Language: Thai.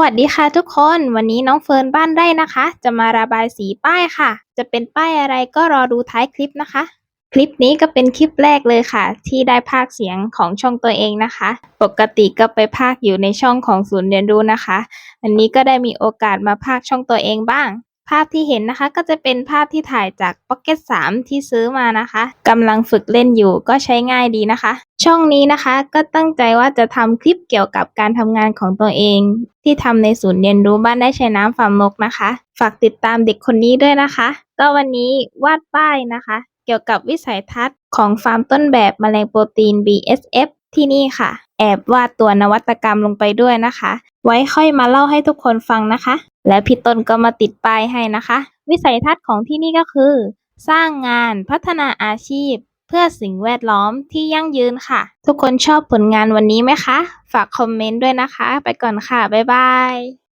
วัสดีค่ะทุกคน วันนี้น้องเฟิร์นบ้านไร่นะคะ จะมาระบายสีป้ายค่ะ จะเป็นป้ายอะไรก็รอดูท้ายคลิปนะคะ คลิปนี้ก็เป็นคลิปแรกเลยค่ะ ที่ได้พากเสียงของช่องตัวเองนะคะ ปกติก็ไปพากอยู่ในช่องของศูนย์เรียนรู้นะคะ อันนี้ก็ได้มีโอกาสมาพากช่องตัวเองบ้าง ภาพที่เห็นนะคะก็จะเป็นภาพที่ถ่ายจาก Pocket 3 ที่ซื้อมานะคะกำลังฝึกเล่นอยู่ก็ใช้ง่ายดีนะคะ ช่องนี้นะคะก็ตั้งใจว่าจะทำคลิปเกี่ยวกับการทำงานของตัวเอง ที่ทำในศูนย์เรียนรู้บ้านได้ใช้น้ำฟาร์มนกนะคะ ฝากติดตามเด็กคนนี้ด้วยนะคะ ก็วันนี้วาดป้ายนะคะ เกี่ยวกับวิสัยทัศน์ของฟาร์มต้นแบบแมลงโปรตีน BSF ที่นี่ค่ะ แอบวาดตัวนวัตกรรมลงไปด้วยนะคะ ไว้ค่อยมาเล่าให้ทุกคนฟังนะคะ และพี่ต้นก็มาติดป้ายให้นะคะ วิสัยทัศน์ของที่นี่ก็คือ สร้างงานพัฒนาอาชีพ เพื่อสิ่งแวดล้อมที่ยั่งยืนค่ะ ทุกคนชอบผลงานวันนี้ไหมคะ ฝากคอมเมนต์ด้วยนะคะ ไปก่อนค่ะ บ๊ายบาย